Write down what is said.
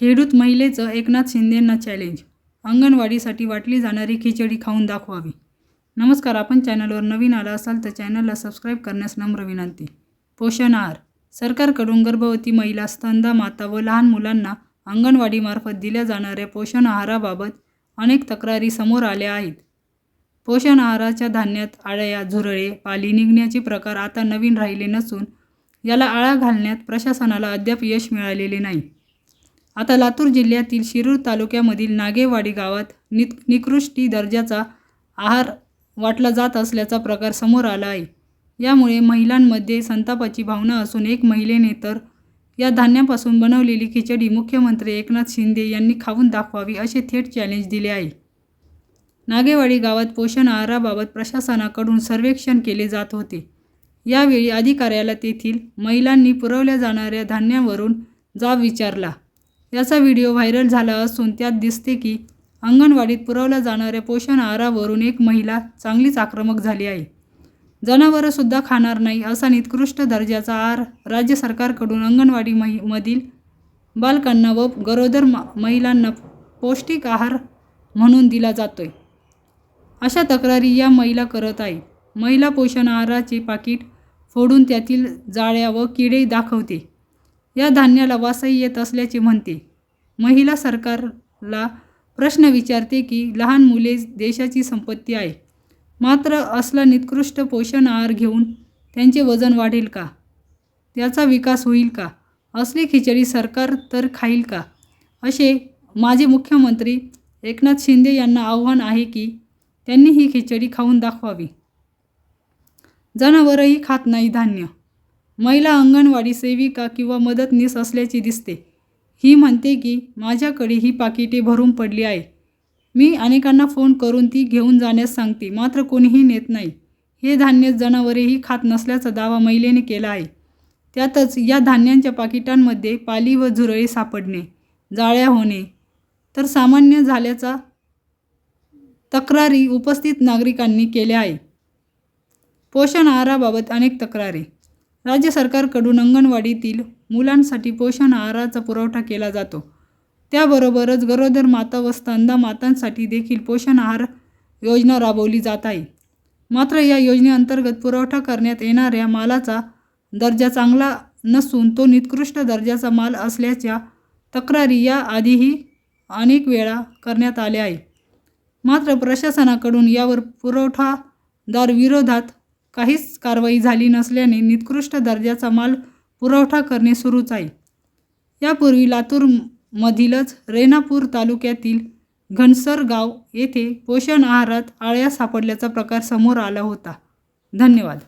खेडूत महिलेचं एकनाथ शिंदेंना चॅलेंज अंगणवाडीसाठी वाटली जाणारी खिचडी खाऊन दाखवावी. नमस्कार आपण चॅनलवर नवीन आला असाल तर चॅनलला सबस्क्राईब करण्यास नम्र विनंती. पोषण आहार. सरकारकडून गर्भवती महिला स्तंदा माता व लहान मुलांना अंगणवाडीमार्फत दिल्या जाणाऱ्या पोषण आहाराबाबत अनेक तक्रारी समोर आल्या आहेत. पोषण आहाराच्या धान्यात आळ्या झुरळे पाली निघण्याचे प्रकार आता नवीन राहिले नसून याला आळा घालण्यात प्रशासनाला अद्याप यश मिळालेले नाही. आता लातूर जिल्ह्यातील शिरूर तालुक्यामधील नागेवाडी गावात नि निकृष्टी दर्जाचा आहार वाटला जात असल्याचा प्रकार समोर आला आहे. यामुळे महिलांमध्ये संतापाची भावना असून एक महिलेने तर या धान्यापासून बनवलेली खिचडी मुख्यमंत्री एकनाथ शिंदे यांनी खाऊन दाखवावी असे थेट चॅलेंज दिले आहे. नागेवाडी गावात पोषण आहाराबाबत प्रशासनाकडून सर्वेक्षण केले जात होते. यावेळी अधिकाऱ्याला तेथील महिलांनी पुरवल्या जाणाऱ्या धान्यावरून जाब विचारला. याचा व्हिडिओ व्हायरल झाला असून त्यात दिसते की अंगणवाडीत पुरवल्या जाणाऱ्या पोषण आहारावरून एक महिला चांगलीच आक्रमक झाली आहे. जनावरंसुद्धा खाणार नाही असा निकृष्ट दर्जाचा आहार राज्य सरकारकडून अंगणवाडी मही मधील बालकांना व गरोदर म महिलांना पौष्टिक आहार म्हणून दिला जातोय. अशा तक्रारी या महिला करत आहे. महिला पोषण आहाराचे पाकिट फोडून त्यातील जाळ्या व किडे दाखवते. या धान्याला वासही येत असल्याचे म्हणते. महिला सरकारला प्रश्न विचारते की लहान मुले देशाची संपत्ती आहे. मात्र असला निकृष्ट पोषण आहार घेऊन त्यांचे वजन वाढेल का? त्याचा विकास होईल का? असली खिचडी सरकार तर खाईल का? असे माजी मुख्यमंत्री एकनाथ शिंदे यांना आव्हान आहे की त्यांनी ही खिचडी खाऊन दाखवावी. जनावरही खात नाही धान्य. महिला अंगणवाडी सेविका किंवा मदतनीस असल्याची दिसते. ही म्हणते की माझ्याकडे ही पाकिटे भरून पडली आहे. मी अनेकांना फोन करून ती घेऊन जाण्यास सांगते मात्र कोणीही नेत नाही. हे धान्य जनावरेही खात नसल्याचा दावा महिलेने केला आहे. त्यातच या धान्यांच्या पाकिटांमध्ये पाली व झुरळे सापडणे जाळ्या होणे तर सामान्य झाल्याचा तक्रारी उपस्थित नागरिकांनी केल्या आहे पोषण आहाराबाबत अनेक तक्रारी राज्य सरकारकडून अंगणवाडीतील मुलांसाठी पोषण आहाराचा पुरवठा केला जातो. त्याबरोबरच गरोदर माता व स्तनदा मातांसाठी देखील पोषण आहार योजना राबवली जात आहे. मात्र या योजनेअंतर्गत पुरवठा करण्यात येणाऱ्या मालाचा दर्जा चांगला नसून तो निकृष्ट दर्जाचा माल असल्याच्या तक्रारी या आधीही अनेक वेळा करण्यात आल्या आहे मात्र प्रशासनाकडून यावर पुरवठादार विरोधात काहीच कारवाई झाली नसल्याने निकृष्ट दर्जाचा माल पुरवठा करणे सुरूच आहे. यापूर्वी लातूरमधीलच रेणापूर तालुक्यातील घनसर गाव येथे पोषण आहारात आळ्या सापडल्याचा प्रकार समोर आला होता. धन्यवाद.